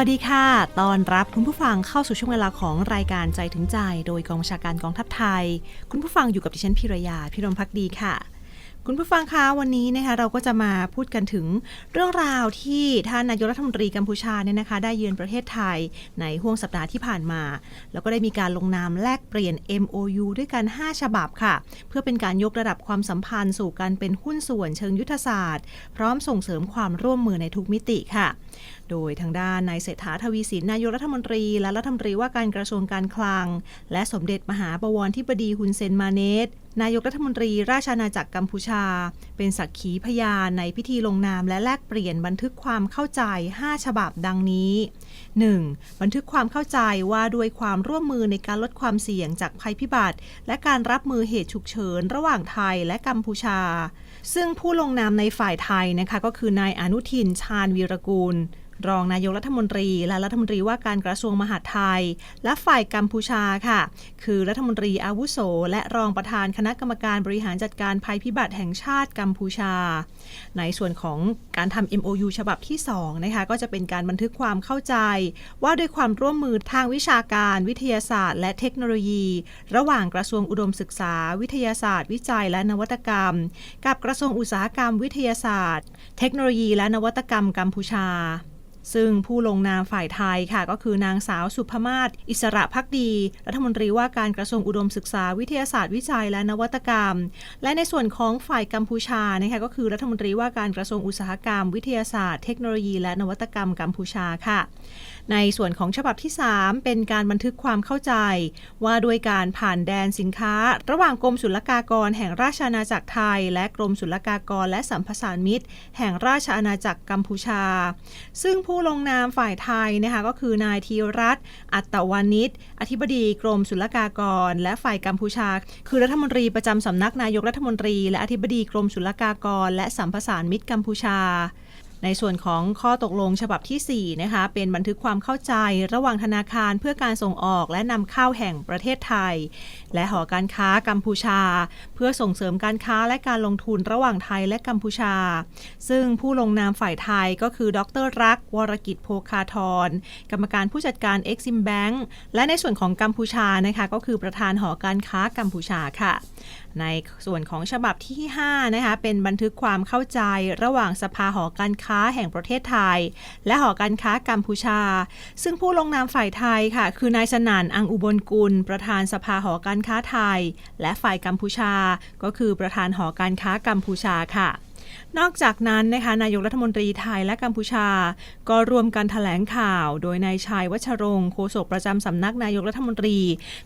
วัสดีค่ะ ตอนรับคุณผู้ฟังเข้าสู่ช่วงเวลาของรายการใจถึงใจ โดยกองบัญชาการกองทัพไทย คุณผู้ฟังอยู่กับดิฉันพิรยาพิรมพักดีค่ะ คุณผู้ฟังคะวันนี้นะคะเราก็จะมาพูดกันถึงเรื่องราวที่ท่านนายกรัฐมนตรีกัมพูชาเนี่ยนะคะ ได้เยือนประเทศไทยในห่วงสัปดาห์ที่ผ่านมา แล้วก็ได้มีการลงนามแลกเปลี่ยน MOU ด้วยกัน 5 ฉบับค่ะ เพื่อเป็นการยกระดับความสัมพันธ์สู่การเป็นหุ้นส่วนเชิงยุทธศาสตร์ พร้อมส่งเสริมความร่วมมือในทุกมิติค่ะโดยทางด้านนายเศรษฐาทวีสินนายกรัฐมนตรี และรัฐมนตรีว่าการกระทรวงการคลัง และสมเด็จมหาบวรธิบดีฮุนเซนมาเนตนายกรัฐมนตรีราชอาณาจักรกัมพูชา เป็นสักขีพยานในพิธีลงนามและแลกเปลี่ยนบันทึกความเข้าใจ 5 ฉบับดังนี้ 1. บันทึกความเข้าใจว่าด้วยความร่วมมือในการลดความเสี่ยงจากภัยพิบัติ และการรับมือเหตุฉุกเฉินระหว่างไทยและกัมพูชา ซึ่งผู้ลงนามในฝ่ายไทยนะคะก็คือนายอนุทินชาญวีรกูล รองนายกรัฐมนตรี และรัฐมนตรีว่าการกระทรวงมหาดไทย และฝ่ายกัมพูชาค่ะ คือรัฐมนตรีอาวุโส และรองประธานคณะกรรมการบริหารจัดการภัยพิบัติแห่งชาติกัมพูชา ในส่วนของการทำ MOU ฉบับที่2นะคะก็จะเป็นการบันทึกความเข้าใจ ว่าด้วยความร่วมมือทางวิชาการวิทยาศาสตร์ และเทคโนโลยี ระหว่างกระทรวงอุดมศึกษา วิทยาศาสตร์ วิจัยและนวัตกรรม กับกระทรวงอุตสาหกรรม วิทยาศาสตร์ เทคโนโลยี และนวัตกรรมกัมพูชา ซึ่งผู้ลงนามฝ่ายไทยค่ะ ก็คือนางสาวสุภมาศอิสระพักดี รัฐมนตรีว่าการกระทรวงอุดมศึกษาวิทยาศาสตร์วิจัยและนวัตกรรม และในส่วนของฝ่ายกัมพูชานะคะก็คือรัฐมนตรีว่าการกระทรวงอุตสาหกรรม วิทยาศาสตร์ เทคโนโลยี และนวัตกรรมกัมพูชาค่ะ ในส่วนของฉบับที่ 3 เป็นการบันทึกความเข้าใจ ว่าด้วยการผ่านแดนสินค้า ระหว่างกรมศุลกากรแห่งราชอาณาจักรไทย และกรมศุลกากรและสัมปทานมิตร แห่งราชอาณาจักรกัมพูชา ซึ่งผู้ลงนามฝ่ายไทยนะคะก็คือนายธีรัตน์อัตตวานิชอธิบดีกรมศุลกากร และฝ่ายกัมพูชา คือรัฐมนตรีประจำสำนักนายกรัฐมนตรี และอธิบดีกรมศุลกากร และสัมปทานมิตรกัมพูชา ในส่วนของข้อตกลงฉบับที่ 4 นะคะ เป็นบันทึกความเข้าใจระหว่างธนาคารเพื่อการส่งออกและนำเข้าแห่งประเทศไทย และหอการค้ากัมพูชา เพื่อส่งเสริมการค้าและการลงทุนระหว่างไทยและกัมพูชา ซึ่งผู้ลงนามฝ่ายไทยก็คือ ดรรัก วรกิจโพคาทร กรรมการผู้จัดการ Exim Bank และในส่วนของกัมพูชานะคะก็คือประธานหอการค้ากัมพูชาค่ะ ในส่วนของฉบับที่ 5 นะคะ เป็นบันทึกความเข้าใจระหว่างสภาหอการค้าแห่งประเทศไทย และหอการค้ากัมพูชา ซึ่งผู้ลงนามฝ่ายไทยค่ะ คือนายสนั่นอังอุบลกุล ประธานสภาหอการค้าไทย และฝ่ายกัมพูชา ก็คือประธานหอการค้ากัมพูชาค่ะ นอกจากนั้นนะคะนายกรัฐมนตรีไทยและกัมพูชา ก็รวมกันถแถลงข่าว โดยนายชัยวัชรงค์โฆษกประจำสำนักนายกรัฐมนตรี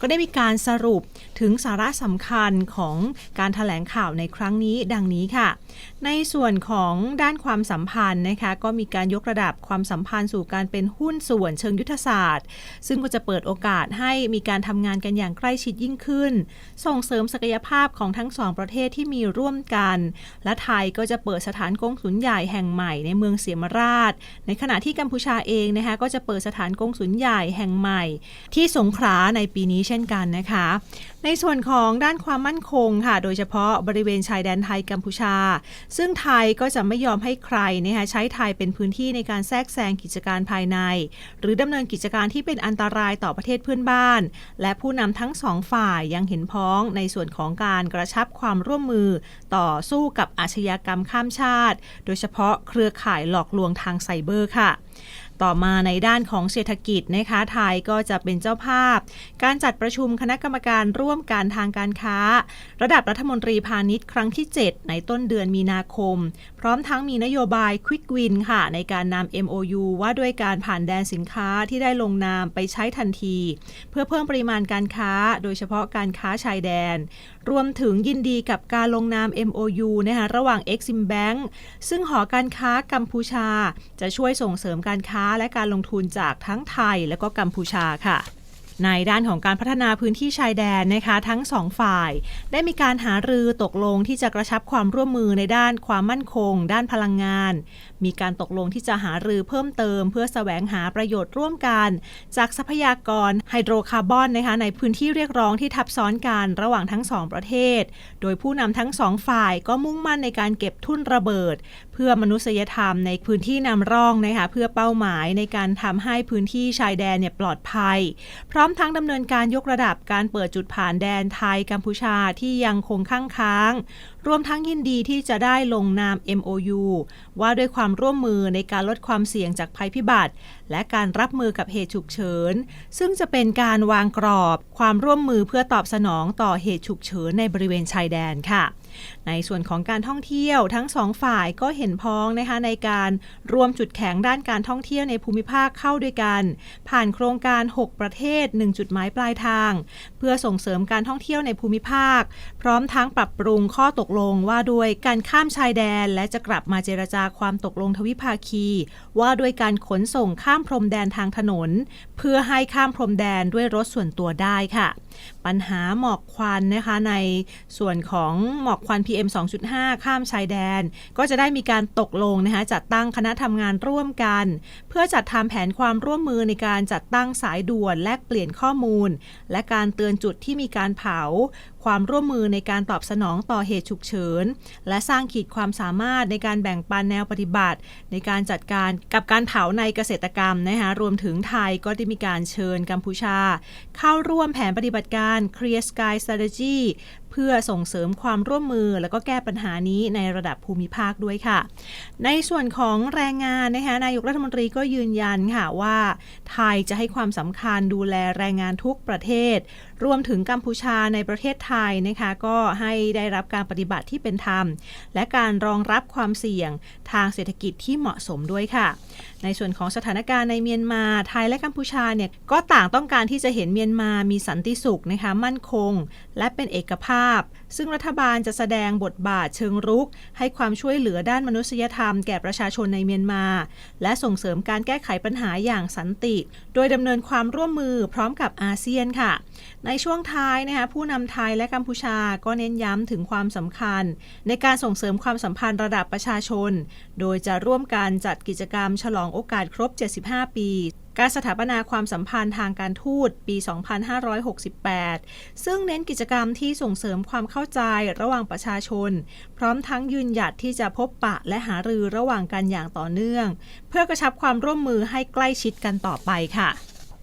ก็ได้มีการสรุปถึงสาระสำคัญของการถแถลงข่าวในครั้งนี้ดังนี้ค่ะ ในส่วนของด้านความสัมพันธ์นะคะก็มีการยกระดับความสัมพันธ์สู่การเป็นหุ้นส่วนเชิงยุทธศาสตร์ ซึ่งก็จะเปิดโอกาสให้มีการทำงานกันอย่างใกล้ชิดยิ่งขึ้น ส่งเสริมศักยภาพของทั้งสองประเทศที่มีร่วมกัน และไทยก็จะเปิดสถานกงสุลใหญ่แห่งใหม่ในเมืองเสียมราช ในขณะที่กัมพูชาเองนะคะก็จะเปิดสถานกงสุลใหญ่แห่งใหม่ ที่สงขลาในปีนี้เช่นกันนะคะ ในส่วนของด้านความมั่นคงค่ะ โดยเฉพาะบริเวณชายแดนไทยกัมพูชา ซึ่งไทยก็จะไม่ยอมให้ใครนะคะใช้ไทยเป็นพื้นที่ในการแทรกแซงกิจการภายใน หรือดำเนินกิจการที่เป็นอันตรายต่อประเทศเพื่อนบ้าน และผู้นำทั้งสองฝ่ายยังเห็นพ้องในส่วนของการกระชับความร่วมมือต่อสู้กับอาชญากรรมข้ามชาติ โดยเฉพาะเครือข่ายหลอกลวงทางไซเบอร์ค่ะต่อมาในด้านของเศรษฐกิจนะคะไทยก็จะเป็นเจ้าภาพ การจัดประชุมคณะกรรมการร่วมการทางการค้า ระดับรัฐมนตรีพาณิชย์ครั้งที่ 7 ในต้นเดือนมีนาคม พร้อมทั้งมีนโยบาย Quick Win ค่ะ ในการนำ MOU ว่าด้วยการผ่านแดนสินค้าที่ได้ลงนามไปใช้ทันที เพื่อเพิ่มปริมาณการค้า โดยเฉพาะการค้าชายแดน รวมถึงยินดีกับการลงนาม MOU นะคะระหว่าง Exim Bank ซึ่งหอการค้ากัมพูชา จะช่วยส่งเสริมการค้าและการลงทุนจากทั้งไทยและก็กัมพูชาค่ะ ในด้านของการพัฒนาพื้นที่ชายแดนนะคะทั้งสองฝ่าย ได้มีการหารือตกลงที่จะกระชับความร่วมมือในด้านความมั่นคง ด้านพลังงาน มีการตกลงที่จะหารือเพิ่มเติม เพื่อแสวงหาประโยชน์ร่วมกัน จากทรัพยากรไฮโดรคาร์บอนนะคะในพื้นที่เรียกร้องที่ทับซ้อนกันระหว่างทั้งสองประเทศ โดยผู้นำทั้งสองฝ่ายก็มุ่งมั่นในการเก็บทุ่นระเบิด เพื่อมนุษยธรรมในพื้นที่นำร่องนะคะเพื่อเป้าหมายในการทำให้พื้นที่ชายแดนเนี่ยปลอดภัย พร้อมทั้งดำเนินการยกระดับการเปิดจุดผ่านแดนไทยกัมพูชาที่ยังคงค้างค้าง รวมทั้งยินดีที่จะได้ลงนาม MOU ว่าด้วยความร่วมมือในการลดความเสี่ยงจากภัยพิบัติ และการรับมือกับเหตุฉุกเฉิน ซึ่งจะเป็นการวางกรอบ ความร่วมมือเพื่อตอบสนองต่อเหตุฉุกเฉินในบริเวณชายแดนค่ะ ในส่วนของการท่องเที่ยวทั้งสองฝ่ายก็เห็นพ้องนะคะในการรวมจุดแข็งด้านการท่องเที่ยวในภูมิภาคเข้าด้วยกัน ผ่านโครงการ 6 ประเทศ 1 จุดหมายปลายทาง เพื่อส่งเสริมการท่องเที่ยวในภูมิภาค พร้อมทั้งปรับปรุงข้อตกลงว่าด้วยการข้ามชายแดน และจะกลับมาเจรจาความตกลงทวิภาคี ว่าด้วยการขนส่งข้ามพรมแดนทางถนน เพื่อให้ข้ามพรมแดนด้วยรถส่วนตัวได้ค่ะ ปัญหาหมอกควันนะคะในส่วนของหมอกควัน PM 2.5 ข้ามชายแดน ก็จะได้มีการตกลงนะคะจัดตั้งคณะทำงานร่วมกัน เพื่อจัดทำแผนความร่วมมือในการจัดตั้งสายด่วนแลกเปลี่ยนข้อมูล และการเตือนจุดที่มีการเผา ความร่วมมือในการตอบสนองต่อเหตุฉุกเฉิน และสร้างขีดความสามารถในการแบ่งปันแนวปฏิบัติ ในการจัดการกับการเผาในเกษตรกรรมนะคะรวมถึงไทยก็ได้มีการเชิญกัมพูชา เข้าร่วมแผนปฏิบัติการ Clear Sky Strategy เพื่อส่งเสริมความร่วมมือแล้วก็แก้ปัญหานี้ในระดับภูมิภาคด้วยค่ะ ในส่วนของแรงงานนะคะนายกรัฐมนตรีก็ยืนยันค่ะว่า ไทยจะให้ความสำคัญดูแลแรงงานทุกประเทศรวมถึงกัมพูชาในประเทศไทยนะคะก็ให้ได้รับการปฏิบัติที่เป็นธรรม และการรองรับความเสี่ยงทางเศรษฐกิจที่เหมาะสมด้วยค่ะ ในส่วนของสถานการณ์ในเมียนมาไทยและกัมพูชาเนี่ยก็ต่างต้องการที่จะเห็นเมียนมามีสันติสุขนะคะมั่นคง และเป็นเอกภาพ ซึ่งรัฐบาลจะแสดงบทบาทเชิงรุก ให้ความช่วยเหลือด้านมนุษยธรรมแก่ประชาชนในเมียนมา และส่งเสริมการแก้ไขปัญหาอย่างสันติ โดยดำเนินความร่วมมือพร้อมกับอาเซียนค่ะในช่วงท้ายนะคะผู้นำไทยและกัมพูชาก็เน้นย้ำถึงความสำคัญ ในการส่งเสริมความสัมพันธ์ระดับประชาชน โดยจะร่วมกันจัดกิจกรรมฉลองโอกาสครบ 75 ปีการสถาปนาความสัมพันธ์ทางการทูตปี 2568 ซึ่งเน้นกิจกรรมที่ส่งเสริมความเข้าใจระหว่างประชาชน พร้อมทั้งยืนหยัดที่จะพบปะและหารือระหว่างกันอย่างต่อเนื่อง เพื่อกระชับความร่วมมือให้ใกล้ชิดกันต่อไปค่ะ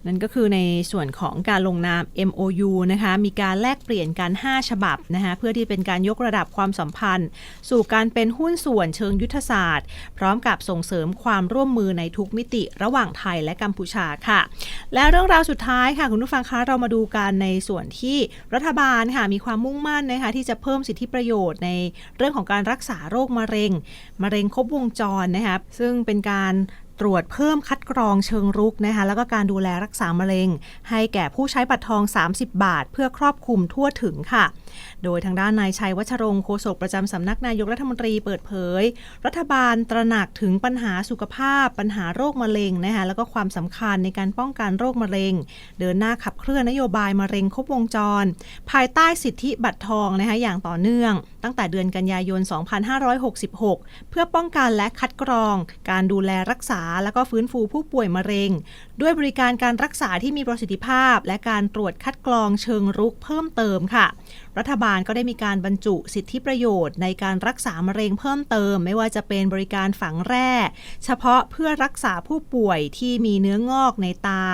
นั่นก็คือในส่วนของการลงนาม MOU นะคะ มีการแลกเปลี่ยนกัน 5 ฉบับนะคะ เพื่อที่เป็นการยกระดับความสัมพันธ์ สู่การเป็นหุ้นส่วนเชิงยุทธศาสตร์ พร้อมกับส่งเสริมความร่วมมือในทุกมิติระหว่างไทยและกัมพูชาค่ะ และเรื่องราวสุดท้ายค่ะ คุณผู้ฟังคะเรามาดูกันในส่วนที่รัฐบาลค่ะมีความมุ่งมั่นนะคะที่จะเพิ่มสิทธิประโยชน์ในเรื่องของการรักษาโรคมะเร็ง มะเร็งครบวงจรนะคะซึ่งเป็นการ ตรวจเพิ่มคัดกรองเชิงรุกนะคะ แล้วก็การดูแลรักษามะเร็ง ให้แก่ผู้ใช้บัตรทอง 30 บาท เพื่อครอบคลุมทั่วถึงค่ะ โดยทางด้านนายชัยวัชรงค์โฆษกประจำสำนักนายกรัฐมนตรีเปิดเผย รัฐบาลตระหนักถึงปัญหาสุขภาพ ปัญหาโรคมะเร็งนะคะแล้วก็ความสำคัญในการป้องกันโรคมะเร็ง เดินหน้าขับเคลื่อนนโยบายมะเร็งครบวงจร ภายใต้สิทธิบัตรทองนะคะอย่างต่อเนื่อง ตั้งแต่เดือนกันยายน 2566 เพื่อป้องกันและคัดกรอง การดูแลรักษาแล้วก็ฟื้นฟูผู้ป่วยมะเร็ง ด้วยบริการการรักษาที่มีประสิทธิภาพ และการตรวจคัดกรองเชิงรุกเพิ่มเติมค่ะ รัฐบาลก็ได้มีการบรรจุสิทธิประโยชน์ในการรักษามะเร็งเพิ่มเติม ไม่ว่าจะเป็นบริการฝังแร่ เฉพาะเพื่อรักษาผู้ป่วยที่มีเนื้องอกในตา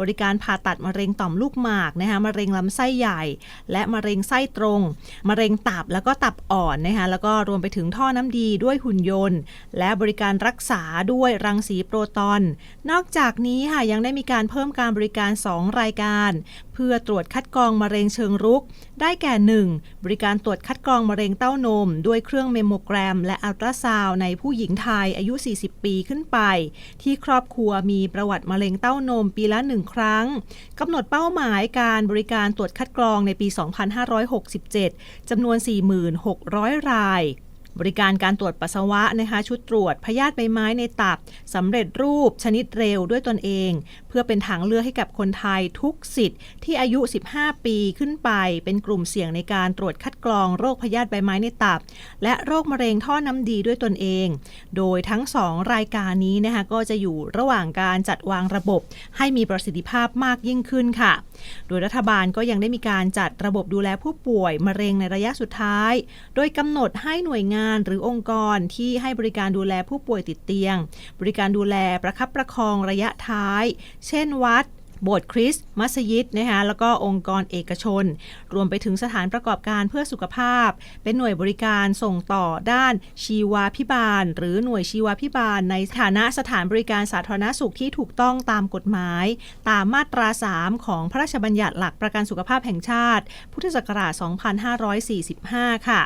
บริการผ่าตัดมะเร็งต่อมลูกหมากนะคะมะเร็งลำไส้ใหญ่ และมะเร็งไส้ตรง มะเร็งตับแล้วก็ตับอ่อนนะคะแล้วก็รวมไปถึงท่อน้ำดีด้วยหุ่นยนต์ และบริการรักษาด้วยรังสีโปรตอน นอกจากนี้ค่ะยังได้มีการเพิ่มการบริการ 2 รายการ เพื่อตรวจคัดกรองมะเร็งเชิงรุก ได้แก่ 1. บริการตรวจคัดกรองมะเร็งเต้านม ด้วยเครื่องเมมโมแกรม และอัลตราซาวในผู้หญิงไทยอายุ 40 ปีขึ้นไป ที่ครอบครัวมีประวัติมะเร็งเต้านมปีละ 1 ครั้งกำหนดเป้าหมายการบริการตรวจคัดกรองในปี 2567จำนวน 46,000ราย บริการการตรวจปัสสาวะนะคะชุดตรวจพยาธิใบไม้ในตับสำเร็จรูปชนิดเร็วด้วยตนเอง เพื่อเป็นทางเลือกให้กับคนไทยทุกสิทธิ์ที่อายุ 15 ปีขึ้นไป เป็นกลุ่มเสี่ยงในการตรวจคัดกรองโรคพยาธิใบไม้ในตับ และโรคมะเร็งท่อน้ำดีด้วยตนเอง โดยทั้ง 2 รายการนี้นะคะก็จะอยู่ระหว่างการจัดวางระบบ ให้มีประสิทธิภาพมากยิ่งขึ้นค่ะ โดยรัฐบาลก็ยังได้มีการจัดระบบดูแลผู้ป่วยมะเร็งในระยะสุดท้าย โดยกำหนดให้หน่วยงานหรือองค์กรที่ให้บริการดูแลผู้ป่วยติดเตียง บริการดูแลประคับประคองระยะท้าย เช่นวัดโบสถ์คริสต์มัสยิดนะคะแล้วก็องค์กรเอกชน รวมไปถึงสถานประกอบการเพื่อสุขภาพ เป็นหน่วยบริการส่งต่อด้านชีวาพิบาล หรือหน่วยชีวาพิบาล ในฐานะสถานบริการสาธารณสุขที่ถูกต้องตามกฎหมาย ตามมาตรา 3 ของพระราชบัญญัติหลักประกันสุขภาพแห่งชาติ พุทธศักราช 2545 ค่ะ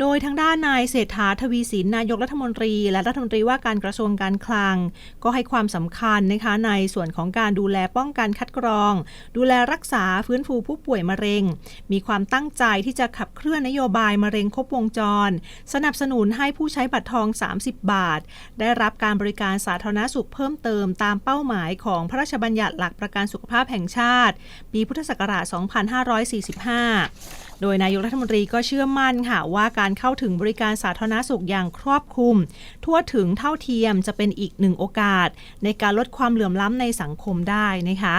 โดยทางด้านนายเศรษฐาทวีสินนายกรัฐมนตรี และรัฐมนตรีว่าการกระทรวงการคลัง ก็ให้ความสำคัญนะคะในส่วนของการดูแลป้องกันคัดกรอง ดูแลรักษาฟื้นฟูผู้ป่วยมะเร็ง มีความตั้งใจที่จะขับเคลื่อนนโยบายมะเร็งครบวงจร สนับสนุนให้ผู้ใช้บัตรทอง 30 บาท ได้รับการบริการสาธารณสุขเพิ่มเติมตามเป้าหมายของพระราชบัญญัติหลักประกันสุขภาพแห่งชาติ ปีพุทธศักราช 2545 โดยนายกรัฐมนตรีก็เชื่อมั่นค่ะว่าการเข้าถึงบริการสาธารณสุขอย่างครอบคลุม ทั่วถึงเท่าเทียมจะเป็นอีกหนึ่งโอกาส ในการลดความเหลื่อมล้ำในสังคมได้นะคะ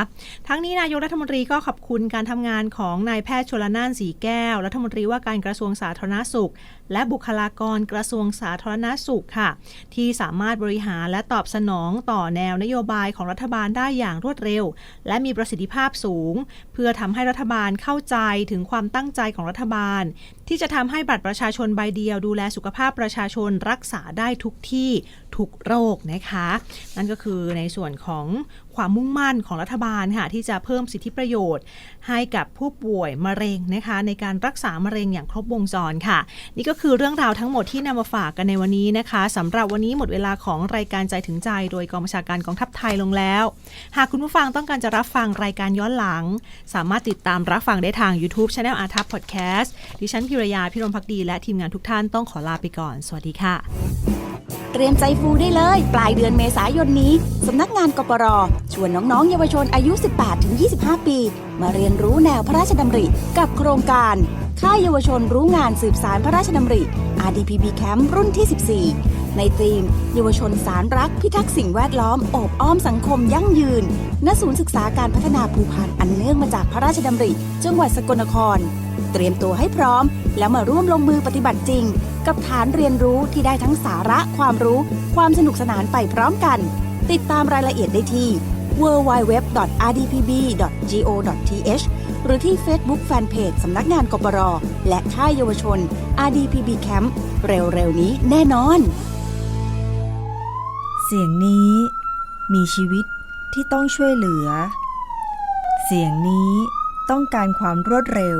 ทั้งนี้นายกรัฐมนตรีก็ขอบคุณการทำงานของนายแพทย์ชลน่านสีแก้ว รัฐมนตรีว่าการกระทรวงสาธารณสุข และบุคลากรกระทรวงสาธารณสุขค่ะ ที่สามารถบริหารและตอบสนองต่อแนวนโยบายของรัฐบาลได้อย่างรวดเร็ว และมีประสิทธิภาพสูง เพื่อทำให้รัฐบาลเข้าใจถึงความตั้งใจของรัฐบาล ที่จะทำให้บัตรประชาชนใบเดียว ดูแลสุขภาพประชาชนรักษาได้ทุกที่ทุกโรคนะคะ นั่นก็คือในส่วนของความมุ่งมั่นของรัฐบาลค่ะที่จะเพิ่มสิทธิประโยชน์ ให้กับผู้ป่วยมะเร็งนะคะ ในการรักษามะเร็งอย่างครบวงจรค่ะ นี่ก็คือเรื่องราวทั้งหมดที่นำมาฝากกันในวันนี้นะคะสำหรับวันนี้หมดเวลาของรายการใจถึงใจ โดยกองบัญชาการกองทัพไทยลงแล้ว หากคุณผู้ฟังต้องการจะรับฟังรายการย้อนหลัง สามารถติดตามรับฟังได้ทาง YouTube Channel อาทัพพอดแคสต์ดิฉันพิรยาพิรมพักดี และทีมงานทุกท่านต้องขอลาไปก่อน สวัสดีค่ะ เตรียมใจฟูได้เลย ปลายเดือนเมษายนนี้ สำนักงานกปรชวนน้องๆ เยาวชนอายุ 18-25 ปี มาเรียนรู้แนวพระราชดำริ กับโครงการ ค่ายเยาวชนรู้งานสืบสารพระราชดำริ RDPB Camp รุ่นที่ 14 ในธีม เยาวชนสารรัก พิทักษ์สิ่งแวดล้อมอบอ้อมสังคมยั่งยืน ณ ศูนย์ศึกษาการพัฒนาภูพานอันเนื่องมาจากพระราชดำริ จังหวัดสกลนคร เตรียมตัวให้พร้อม แล้วมาร่วมลงมือปฏิบัติจริง กับฐานเรียนรู้ที่ได้ทั้งสาระความรู้ ความสนุกสนานไปพร้อมกัน ติดตามรายละเอียดได้ที่ www.rdpb.go.th หรือที่ Facebook Fanpage สำนักงานกปรและค่ายเยาวชน RDPB Camp เร็วๆ นี้แน่นอน เสียงนี้มีชีวิตที่ต้องช่วยเหลือ เสียงนี้ต้องการความรวดเร็ว